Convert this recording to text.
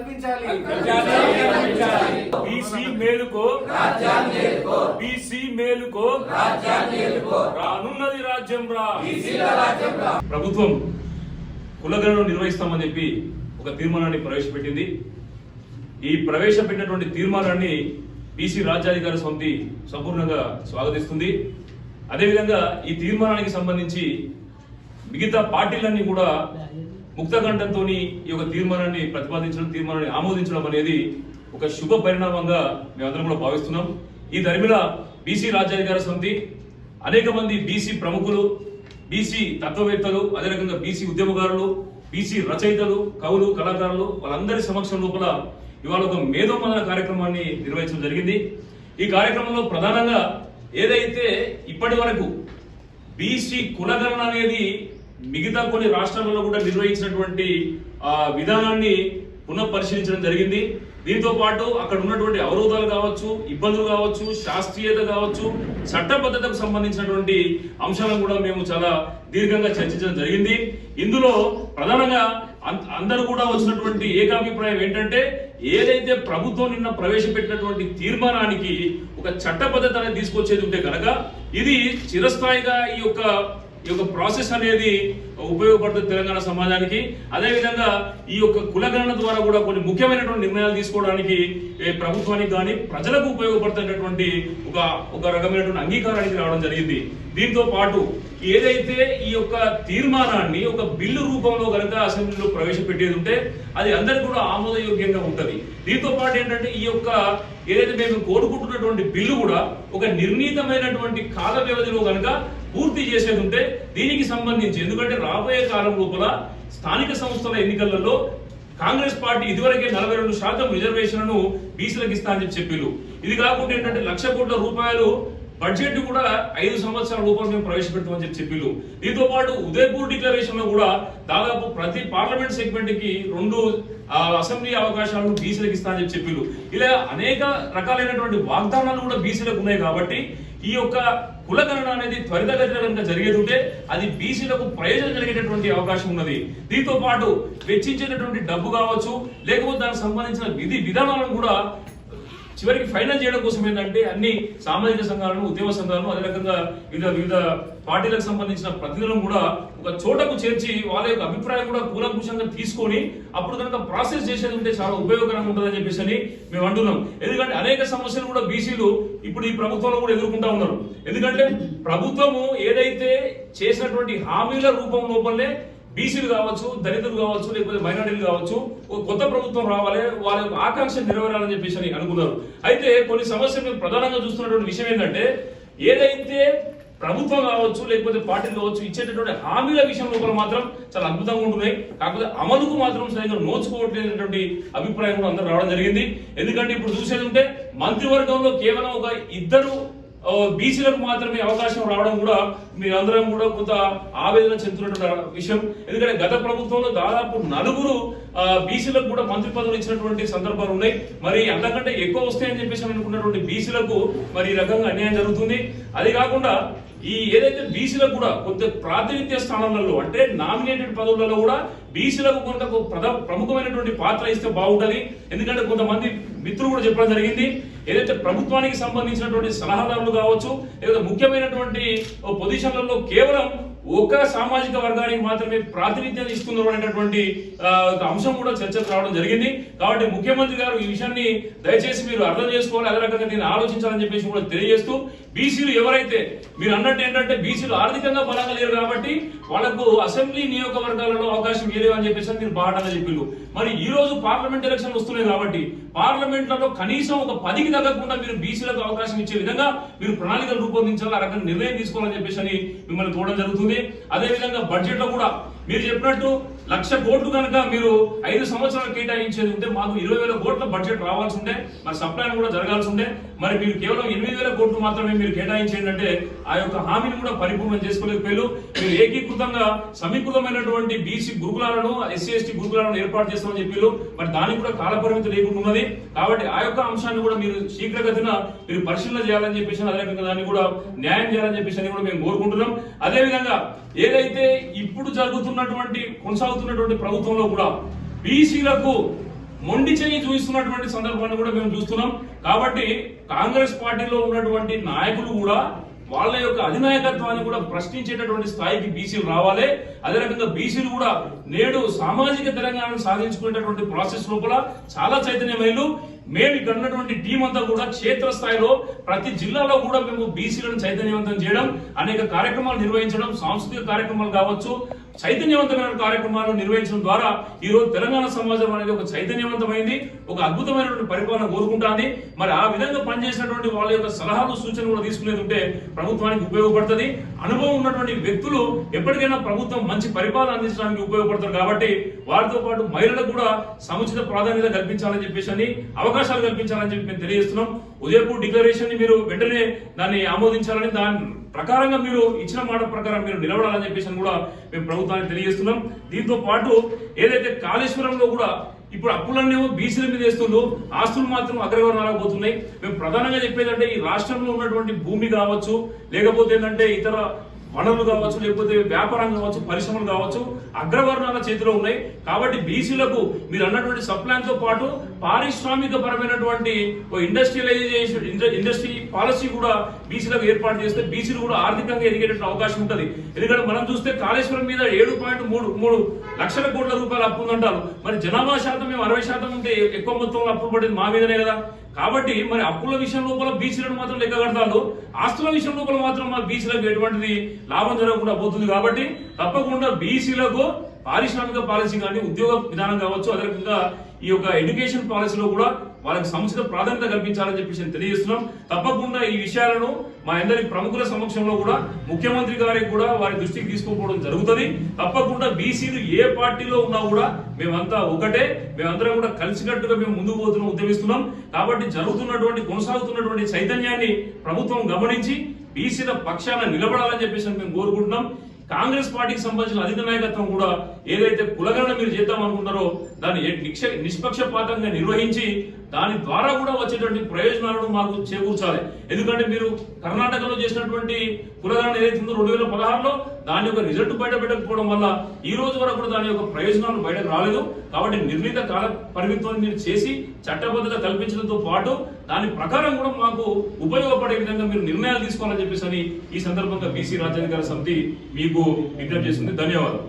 కల్పించాలి. బీసీ మేలుకో బీసీ మేలుకో రానున్నది రాజ్యం రా. ప్రభుత్వం కులగణను నిర్వహిస్తామని చెప్పి ఒక తీర్మానాన్ని ప్రవేశపెట్టింది. ఈ ప్రవేశపెట్టినటువంటి తీర్మానాన్ని బీసీ రాజ్యాధికార సమితి సంపూర్ణంగా స్వాగతిస్తుంది. అదేవిధంగా ఈ తీర్మానానికి సంబంధించి మిగతా పార్టీలన్నీ కూడా ముక్తకంఠంతో ఈ యొక్క తీర్మానాన్ని ప్రతిపాదించడం తీర్మానాన్ని ఆమోదించడం అనేది ఒక శుభ పరిణామంగా మేమందరం కూడా భావిస్తున్నాం. ఈ ధర్మిల బీసీ రాజ్యాధికార సమితి అనేక మంది బీసీ ప్రముఖులు బీసీ తత్వవేత్తలు అదే రకంగా బీసీ ఉద్యమకారులు బీసీ రచయితలు కవులు కళాకారులు వాళ్ళందరి సమక్షం లోపల ఇవాళ ఒక మేధోమదన కార్యక్రమాన్ని నిర్వహించడం జరిగింది. ఈ కార్యక్రమంలో ప్రధానంగా ఏదైతే ఇప్పటి వరకు బీసీ కులగణన అనేది మిగతా కొన్ని రాష్ట్రాలలో కూడా నిర్వహించినటువంటి విధానాన్ని పునఃపరిశీలించడం జరిగింది. దీంతో పాటు అక్కడ ఉన్నటువంటి అవరోధాలు కావచ్చు ఇబ్బందులు కావచ్చు శాస్త్రీయత కావచ్చు చట్టబద్ధతకు సంబంధించినటువంటి అంశాలను కూడా మేము చాలా దీర్ఘంగా చర్చించడం జరిగింది. ఇందులో ప్రధానంగా అం- అందరూ కూడా వచ్చినటువంటి ఏకాభిప్రాయం ఏంటంటే ఏదైతే ప్రభుత్వం నిన్న ప్రవేశపెట్టినటువంటి తీర్మానానికి ఒక చట్టబద్ధత అనేది తీసుకొచ్చేది ఉంటే కనుక ఇది చిరస్థాయిగా ఈ యొక్క ఈ యొక్క ప్రాసెస్ అనేది ఉపయోగపడుతుంది తెలంగాణ సమాజానికి. అదేవిధంగా ఈ యొక్క కులగణన ద్వారా కూడా కొన్ని ముఖ్యమైనటువంటి నిర్ణయాలు తీసుకోవడానికి ప్రభుత్వానికి కానీ ప్రజలకు ఉపయోగపడుతున్నటువంటి ఒక ఒక రకమైనటువంటి అంగీకారానికి రావడం జరిగింది. దీంతో పాటు ఏదైతే ఈ యొక్క తీర్మానాన్ని ఒక బిల్లు రూపంలో కనుక అసెంబ్లీలో ప్రవేశపెట్టేది ఉంటే అది అందరికి కూడా ఆమోదయోగ్యంగా ఉంటుంది. దీంతో పాటు ఏంటంటే ఈ యొక్క ఏదైతే మేము కోరుకుంటున్నటువంటి బిల్లు కూడా ఒక నిర్ణీతమైనటువంటి కాల వ్యవధిలో కనుక పూర్తి చేసేది ఉంటే దీనికి సంబంధించి ఎందుకంటే రాబోయే కాలం లోపల స్థానిక సంస్థల ఎన్నికలలో కాంగ్రెస్ పార్టీ ఇదివరకే నలభై రెండు శాతం రిజర్వేషన్లను బీసీలకు ఇస్తా అని చెప్పి ఇది కాకుండా ఏంటంటే లక్ష కోట్ల రూపాయలు బడ్జెట్ కూడా ఐదు సంవత్సరాల రూపాయలు మేము ప్రవేశపెడతామని చెప్పి చెప్పిళ్ళు దీంతో పాటు ఉదయపూర్ డిక్లరేషన్లో కూడా దాదాపు ప్రతి పార్లమెంట్ సెగ్మెంట్కి రెండు అసెంబ్లీ అవకాశాలను బీసీలకు ఇస్తానని చెప్పి చెప్పిళ్ళు ఇలా అనేక రకాలైనటువంటి వాగ్దానాలు కూడా బీసీలకు ఉన్నాయి కాబట్టి ఈ యొక్క కులగణన అనేది త్వరితగతిన కనుక జరిగేది ఉంటే అది బీసీలకు ప్రయోజనం కలిగేటటువంటి అవకాశం ఉన్నది. దీంతో పాటు వెచ్చించేటటువంటి డబ్బు కావచ్చు లేకపోతే దానికి సంబంధించిన విధి విధానాలను కూడా చివరికి ఫైనల్ చేయడం కోసం ఏంటంటే అన్ని సామాజిక సంఘాలను ఉద్యమ సంఘాలను అదే రకంగా వివిధ వివిధ పార్టీలకు సంబంధించిన ప్రతినిధులను కూడా ఒక చోటకు చేర్చి వాళ్ళ యొక్క అభిప్రాయం కూడా కూలంకుషంగా తీసుకొని అప్పుడు కనుక ప్రాసెస్ చేసేది ఉంటే చాలా ఉపయోగకరంగా ఉంటుందని చెప్పేసి అని మేము అంటున్నాం. ఎందుకంటే అనేక సమస్యలు కూడా బీసీలు ఇప్పుడు ఈ ప్రభుత్వంలో కూడా ఎదుర్కొంటా ఉన్నారు. ఎందుకంటే ప్రభుత్వము ఏదైతే చేసినటువంటి హామీల రూపం లోపలనే బీసీలు కావచ్చు దళితులు కావచ్చు లేకపోతే మైనారిటీలు కావచ్చు కొత్త ప్రభుత్వం రావాలి వాళ్ళ యొక్క ఆకాంక్ష నెరవేరాలని చెప్పేసి అని అనుకున్నారు. అయితే కొన్ని సమస్యలు మేము ప్రధానంగా చూస్తున్నటువంటి విషయం ఏంటంటే ఏదైతే ప్రభుత్వం కావచ్చు లేకపోతే పార్టీలు కావచ్చు ఇచ్చేటటువంటి హామీల విషయం లోపల మాత్రం చాలా అద్భుతంగా ఉంటున్నాయి. కాకపోతే అమలుకు మాత్రం సరిగ్గా నోచుకోవట్లేనటువంటి అభిప్రాయం కూడా అందరూ రావడం జరిగింది. ఎందుకంటే ఇప్పుడు చూసేది ఉంటే మంత్రివర్గంలో కేవలం ఒక ఇద్దరు బీసీలకు మాత్రమే అవకాశం రావడం కూడా మీరందరం కూడా కొంత ఆవేదన చెందుతున్నటువంటి విషయం. ఎందుకంటే గత ప్రభుత్వంలో దాదాపు నలుగురు బీసీలకు కూడా మంత్రి పదవులు ఇచ్చినటువంటి సందర్భాలు ఉన్నాయి. మరి అంతకంటే ఎక్కువ వస్తాయని చెప్పేసి అనుకున్నటువంటి బీసీలకు మరి ఈ రకంగా అన్యాయం జరుగుతుంది. అది కాకుండా ఈ ఏదైతే బీసీలకు కూడా కొంత ప్రాతినిధ్య స్థానాలలో అంటే నామినేటెడ్ పదవులలో కూడా బీసీలకు కొంత ప్రముఖమైనటువంటి పాత్ర ఇస్తే బాగుంటది. ఎందుకంటే కొంతమంది మిత్రులు కూడా చెప్పడం జరిగింది. ఏదైతే ప్రభుత్వానికి సంబంధించినటువంటి సలహాదారులు కావచ్చు లేదా ముఖ్యమైనటువంటి పొజిషన్లలో కేవలం ఒక సామాజిక వర్గానికి మాత్రమే ప్రాతినిధ్యం ఇస్తున్నారు అనేటటువంటి ఒక అంశం కూడా చర్చకు రావడం జరిగింది. కాబట్టి ముఖ్యమంత్రి గారు ఈ విషయాన్ని దయచేసి మీరు అర్థం చేసుకోవాలి అదే రకంగా దీన్ని ఆలోచించాలని చెప్పేసి కూడా తెలియజేస్తూ బీసీలు ఎవరైతే మీరు అన్నట్టు ఏంటంటే బీసీలు ఆర్థికంగా బలంగా లేరు కాబట్టి వాళ్ళకు అసెంబ్లీ నియోజకవర్గాలలో అవకాశం ఇవ్వలేవు అని చెప్పేసి మీరు బాటగా చెప్పిండు మరి ఈ రోజు పార్లమెంట్ ఎలక్షన్ వస్తున్నాయి కాబట్టి పార్లమెంట్లలో కనీసం ఒక పదికి తగ్గకుండా మీరు బీసీలకు అవకాశం ఇచ్చే విధంగా మీరు ప్రణాళికలు రూపొందించాలి ఆ రకంగా నిర్ణయం తీసుకోవాలని చెప్పేసి అని మిమ్మల్ని చూడడం జరుగుతుంది. అదే విధంగా బడ్జెట్లో కూడా మీరు చెప్పినట్టు లక్ష కోట్లు కనుక మీరు ఐదు సంవత్సరాలు కేటాయించేది ఉంటే మాకు ఇరవై వేల కోట్ల బడ్జెట్ రావాల్సి ఉండే మరి సప్లై కూడా జరగాల్సి ఉండే మరి మీరు కేవలం ఎనిమిది వేల కోట్లు మాత్రమే మీరు కేటాయించేయండి అంటే ఆ యొక్క హామీని కూడా పరిపూర్ణం చేసుకోలేకపోయారు మీరు ఏకీకృతంగా సమీకృతమైనటువంటి బీసీ గురుకులాలను ఎస్సీ ఎస్టీ గురుకులాలను ఏర్పాటు చేస్తామని చెప్పారు. మరి దానికి కూడా కాలపరిమితి లేకుండా ఉన్నది. కాబట్టి ఆ యొక్క అంశాన్ని కూడా మీరు శీఘ్రగతిన మీరు పరిశీలన చేయాలని చెప్పేసి అదే రకంగా దాన్ని కూడా న్యాయం చేయాలని చెప్పేసి అని కూడా మేము కోరుకుంటున్నాం. అదేవిధంగా ఏదైతే ఇప్పుడు జరుగుతున్నటువంటి కొనసాగుతున్నటువంటి ప్రభుత్వంలో కూడా బీసీలకు మొండి చేయి చూపిస్తున్నటువంటి సందర్భాన్ని కూడా మేము చూస్తున్నాం. కాబట్టి కాంగ్రెస్ పార్టీలో ఉన్నటువంటి నాయకులు కూడా వాళ్ళ యొక్క అధినాయకత్వాన్ని కూడా ప్రశ్నించేటటువంటి స్థాయికి బీసీలు రావాలి. అదే రకంగా బీసీలు కూడా నేడు సామాజిక తెలంగాణను సాధించుకునేటటువంటి ప్రాసెస్ లోపల చాలా చైతన్యమైలు మేము ఇక్కడ ఉన్నటువంటి టీం అంతా కూడా క్షేత్ర స్థాయిలో ప్రతి జిల్లాలో కూడా మేము బీసీలను చైతన్యవంతం చేయడం అనేక కార్యక్రమాలు నిర్వహించడం సాంస్కృతిక కార్యక్రమాలు కావచ్చు చైతన్యవంతమైన కార్యక్రమాలు నిర్వహించడం ద్వారా ఈ రోజు తెలంగాణ సమాజం అనేది ఒక చైతన్యవంతమైంది ఒక అద్భుతమైనటువంటి పరిపాలన కోరుకుంటాంది. మరి ఆ విధంగా పనిచేసినటువంటి వాళ్ళ యొక్క సలహాలు సూచనలు కూడా తీసుకునేది ఉంటే ప్రభుత్వానికి ఉపయోగపడుతుంది. అనుభవం ఉన్నటువంటి వ్యక్తులు ఎప్పటికైనా ప్రభుత్వం మంచి పరిపాలన అందించడానికి ఉపయోగపడతారు కాబట్టి వారితో పాటు మహిళలకు కూడా సముచిత ప్రాధాన్యత కల్పించాలని చెప్పేసి అని అవకాశాలు కల్పించాలని చెప్పి మేము తెలియజేస్తున్నాం. ఉదయపూర్ డిక్లరేషన్ని మీరు వెంటనే దాన్ని ఆమోదించాలని దాని ప్రకారంగా మీరు ఇచ్చిన మాట ప్రకారం మీరు నిలబడాలని చెప్పేసి కూడా మేము ప్రభుత్వానికి తెలియజేస్తున్నాం. దీంతో పాటు ఏదైతే కాళేశ్వరంలో కూడా ఇప్పుడు అప్పులన్నేమో బీసీల మీద వేస్తుండ్రు ఆస్తులు మాత్రం అగ్రవర్ణాలకు పోతున్నాయి. మేము ప్రధానంగా చెప్పేది అంటే ఈ రాష్ట్రంలో ఉన్నటువంటి భూమి కావచ్చు లేకపోతే ఏంటంటే ఇతర వనరులు కావచ్చు లేకపోతే వ్యాపారం కావచ్చు పరిశ్రమలు కావచ్చు అగ్రవర్ణాల చేతిలో ఉన్నాయి. కాబట్టి బీసీలకు మీరు అన్నటువంటి సప్లాన్తో పాటు పారిశ్రామిక పరమైనటువంటి ఇండస్ట్రియలైజేషన్ ఇండస్ట్రీ పాలసీ కూడా బీసీలకు ఏర్పాటు చేస్తే బీసీలు కూడా ఆర్థికంగా ఎదిగేటటువంటి అవకాశం ఉంటుంది. ఎందుకంటే మనం చూస్తే కాళేశ్వరం మీద ఏడు పాయింట్ మూడు మూడు లక్షల కోట్ల రూపాయలు అప్పు ఉందంటారు. మరి జనాభా శాతం మేము అరవై శాతం ఉంటే ఎక్కువ మొత్తంలో అప్పు పడింది మా మీదనే కదా. కాబట్టి మరి అప్పుల విషయం లోపల బీసీలను మాత్రం లెక్క కడతారు. ఆస్తుల విషయం లోపల మాత్రం మా బీసీలకు ఎటువంటిది లాభం జరగకుండా పోతుంది కాబట్టి తప్పకుండా బీసీలకు పారిశ్రామిక పాలసీ కానీ ఉద్యోగ విధానం కావచ్చు అదే రకంగా ఈ యొక్క ఎడ్యుకేషన్ పాలసీలో కూడా వాళ్ళకి సముచిత ప్రాధాన్యత కల్పించాలని చెప్పేసి నేను తెలియజేస్తున్నాం. తప్పకుండా ఈ విషయాలను మా అందరి ప్రముఖుల సమక్షంలో కూడా ముఖ్యమంత్రి గారికి కూడా వారి దృష్టికి తీసుకుపోవడం జరుగుతుంది. తప్పకుండా బీసీలు ఏ పార్టీలో ఉన్నా కూడా మేమంతా ఒకటే మేమందరం కూడా కలిసికట్టుగా మేము ముందుకు పోతున్నాం ఉద్యమిస్తున్నాం. కాబట్టి జరుగుతున్నటువంటి కొనసాగుతున్నటువంటి చైతన్యాన్ని ప్రభుత్వం గమనించి బీసీల పక్షాన నిలబడాలని చెప్పేసి మేము కోరుకుంటున్నాం. కాంగ్రెస్ పార్టీకి సంబంధించిన అధిక నాయకత్వం కూడా ఏదైతే కులగణన మీరు చేద్దాం అనుకుంటారో దాన్ని నిక్ష- నిష్పక్షపాతంగా నిర్వహించి దాని ద్వారా కూడా వచ్చేటువంటి ప్రయోజనాలను మాకు చేకూర్చాలి. ఎందుకంటే మీరు కర్ణాటకలో చేసినటువంటి కులగణన ఏదైతుందో రెండు వేల పదహారులో దాని యొక్క రిజల్ట్ బయట పెట్టకపోవడం వల్ల ఈ రోజు వరకు కూడా దాని యొక్క ప్రయోజనాలు బయటకు రాలేదు. కాబట్టి నిర్ణీత కాల పరిమితితో మీరు చేసి చట్టబద్ధత కల్పించడంతో పాటు దాని ప్రకారం కూడా మాకు ఉపయోగపడే విధంగా మీరు నిర్ణయాలు తీసుకోవాలని చెప్పేసి అని ఈ సందర్భంగా బీసీ రాజ్యాధికార సమితి మీకు విజ్ఞప్తి చేస్తుంది ధన్యవాదాలు.